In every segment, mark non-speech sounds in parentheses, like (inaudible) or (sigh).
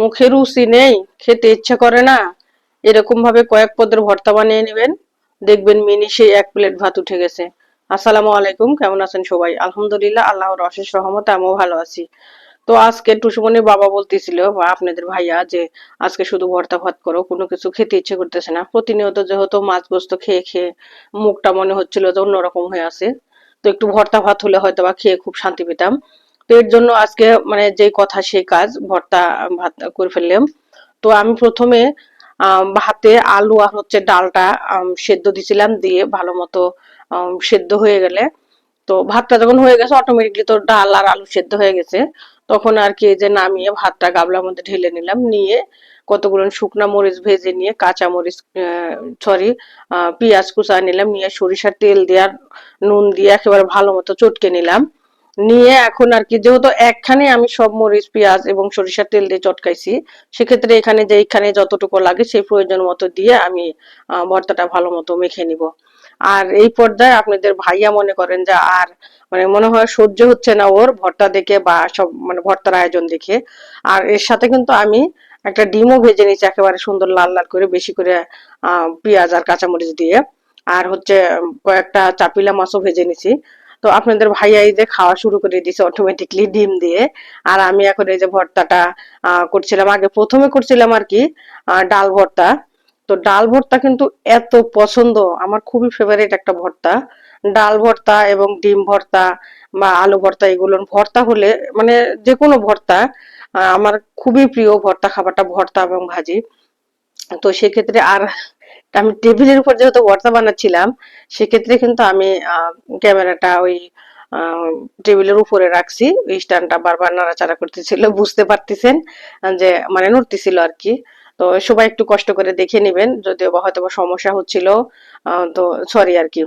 মুখে রুচি নেই, খেতে ইচ্ছে করে না। এরকম ভাবে কয়েক পদের ভর্তা বানিয়ে নেবেন। দেখবেন মিনি সেই এক প্লেট ভাত উঠে গেছে। আসসালামু আলাইকুম, কেমন আছেন সবাই? আলহামদুলিল্লাহ, আল্লাহর অশেষ রহমতে আমিও ভালো আছি। তো আজকে টুসুমনির বাবা বলতেছিল আপনাদের ভাইয়া, যে আজকে শুধু ভর্তা ভাত করো, কোনো কিছু খেতে ইচ্ছে করতেছে না। প্রতিনিয়ত যেহেতু মাছ গোস্ত খেয়ে খেয়ে মুখটা মনে হচ্ছিল যে অন্যরকম হয়ে আছে। তো একটু ভর্তা ভাত হলে হয়তো বা খেয়ে খুব শান্তি পেতাম। তো এর জন্য আজকে মানে যে কথা সেই কাজ, ভর্তা, ভাত করে ফেললাম। তো আমি প্রথমে ভাতে আলু আর হচ্ছে ডালটা সেদ্ধ দিছিলাম দিয়ে ভালো মতো সেদ্ধ হয়ে গেলে। তো ভাতটা যখন হয়ে গেছে অটোমেটিকলি তো ডাল আর আলু সেদ্ধ হয়ে গেছে। তখন আর কি যে নামিয়ে ভাতটা গাবলার মধ্যে ঢেলে নিলাম, নিয়ে কতগুলো শুকনা মরিচ ভেজে নিয়ে কাঁচা মরিচ সরি পেঁয়াজ কুচা নিলাম, নিয়ে সরিষার তেল দিয়ে নুন দিয়ে একেবারে ভালো মতো চটকে নিলাম। নিয়ে এখন আর কি, যেহেতু একখানে আমি সব মরিচ, পেঁয়াজ এবং সরিষার তেল দিয়ে চটকাইছি, সেক্ষেত্রে এখানে যে এখানে যতটুকু লাগে সেই প্রয়োজন মতো দিয়ে আমি ভর্তাটা ভালো মতো মেখে নিব। আর এই পর্যায়ে আপনাদের ভাইয়া মনে করেন যে আর মানে মনে হয় সহ্য হচ্ছে না ওর ভর্তা দেখে বা সব মানে ভর্তার আয়োজন দেখে। আর এর সাথে কিন্তু আমি একটা ডিমও ভেজে নিয়েছি একেবারে সুন্দর লাল লাল করে, বেশি করে আহ পেঁয়াজ আর কাঁচামরিচ দিয়ে। আর হচ্ছে কয়েকটা চাপিলা মাছও ভেজে নিছি। তো আপনাদের ভাইয়া এই যে খাওয়া শুরু করে দিয়েছে অটোমেটিকলি ডিম দিয়ে। আর আমি এখন এই যে ভর্তাটা করছিলাম। আগে প্রথমে করছিলাম আর কি ডাল ভর্তা। তো ডাল ভর্তা কিন্তু এত পছন্দ, আমার খুবই ফেভারিট একটা ভর্তা। ডাল ভর্তা এবং ডিম ভর্তা বা আলু ভর্তা এগুলো ভর্তা হলে মানে যে কোনো ভর্তা আমার খুবই প্রিয় ভর্তা, খাবারটা ভর্তা এবং ভাজি। তো সেক্ষেত্রে আর আমি টেবিলের উপর যেহেতু ভর্তা বানাচ্ছিলাম সেক্ষেত্রে কিন্তু আমি ক্যামেরাটা ওই টেবিলের উপরে রাখছি। ওই স্ট্যান্ডটা বারবার নাড়াচাড়া করতেছিল বুঝতে পারতেছেন যে মানে নড়তেছিল আর কি। তো সবাই একটু কষ্ট করে দেখে নেবেন যদিও বা হয়তো সমস্যা হচ্ছিল আহ, তো সরি আর কি।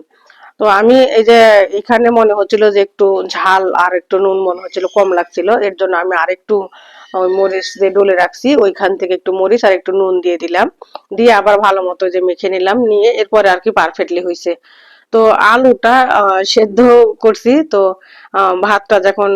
তো আমি এই যে এখানে মনে হচ্ছিল যে একটু ঝাল আর একটু নুন মনে হচ্ছিল কম লাগছিল। এর জন্য আমি আর আরেকটু ওই মরিচ দিয়ে ডলে রাখছি, ওইখান থেকে একটু মরিচ আর একটু নুন দিয়ে দিলাম। দিয়ে আবার ভালো মতো যে মেখে নিলাম, নিয়ে এরপরে আর কি পারফেক্টলি হয়েছে তো আলুটা সেদ্ধ করছি, তো ভাতটা যখন,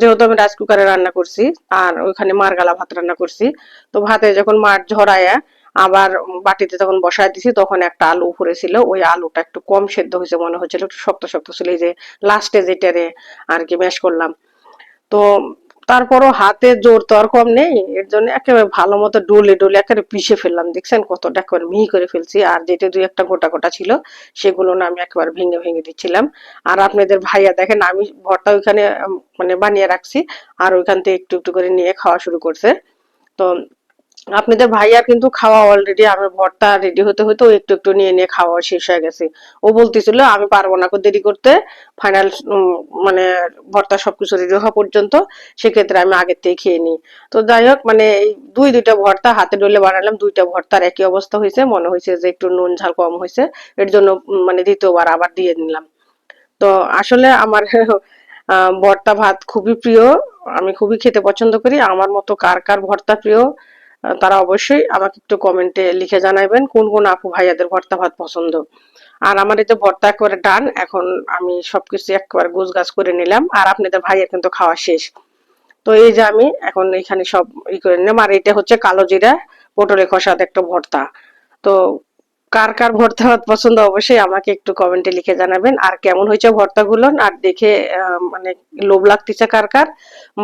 যেহেতু আমি রাইস কুকারে রান্না করছি, আর ওইখানে মারগালা ভাত রান্না করছি, তো ভাতে যখন মার ঝরায়া আবার বাটিতে তখন বসায় দিছি, তখন একটা আলু উপরে ছিল, ওই আলুটা একটু কম সেদ্ধ হয়েছে মনে হচ্ছিল, একটু শক্ত শক্ত ছিল, এই যে লাস্টে যেটারে আর কি ম্যাশ করলাম। তো তারপরও হাতে জোর তো আর কম নেই। এর জন্য একেবারে ভালো মতো ডলে ডলে একেবারে পিষে ফেললাম। দেখছেন কতটা একেবারে মিহি করে ফেলছি। আর যেটা দুই একটা গোটা গোটা ছিল, সেগুলো না আমি একেবারে ভেঙে ভেঙে দিচ্ছিলাম। আর আপনাদের ভাইয়া দেখেন, আমি ভরটা ওইখানে মানে বানিয়ে রাখছি। আর ওইখান থেকে একটু একটু করে নিয়ে খাওয়া শুরু করছে। তো আপনাদের ভাইয়া কিন্তু খাওয়া অলরেডি আমার ভর্তা রেডি হতে হতে একটু একটু নিয়ে নিয়ে খাওয়া শেষ হয়ে গেছে। ও বলতেছিল, আমি পারব না দেরি করতে। ফাইনাল মানে ভর্তা সবকিছু রেডি হওয়া পর্যন্ত, সেক্ষেত্রে আমি আগের থেকে খেয়ে নিই। তো যাই হোক মানে দুই দুইটা ভর্তা হাতে ডলে বানালাম, দুইটা ভর্তার একই অবস্থা হয়েছে। মনে হয়েছে যে একটু নুন, ঝাল কম হয়েছে। এর জন্য মানে দ্বিতীয়বার আবার দিয়ে নিলাম। তো আসলে আমার (laughs) ভর্তা ভাত খুবই প্রিয়। আমি খুবই খেতে পছন্দ করি। আমার মতো কার কার ভর্তা প্রিয়? তারা অবশ্যই আমাকে একটু কমেন্টে লিখে জানাবেন কোন কোন আপু ভাইয়াদের ভর্তা ভাত পছন্দ। আর আমার এই যে ভর্তা একবারে ডান, এখন আমি সবকিছু একবার গোছ গাছ করে নিলাম, আর আপনাদের ভাইয়ের কিন্তু খাওয়া শেষ। তো এই যে আমি এখন এখানে সব ই করে নিলাম, আর এটা হচ্ছে কালো জিরা পটলে খসাদ একটা ভর্তা। তো কার কার ভর্তা ভাত পছন্দ, অবশ্যই আমাকে একটু কমেন্টে লিখে জানাবেন। আর কেমন হয়েছে ভর্তাগুলো? আর দেখে মানে লোভ লাগতেছে কার কার,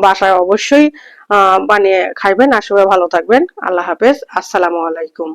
বাসায় অবশ্যই, আহ, বানিয়ে খাইবেন। আর সবাই ভালো থাকবেন। আল্লাহ হাফেজ। আসসালামু আলাইকুম।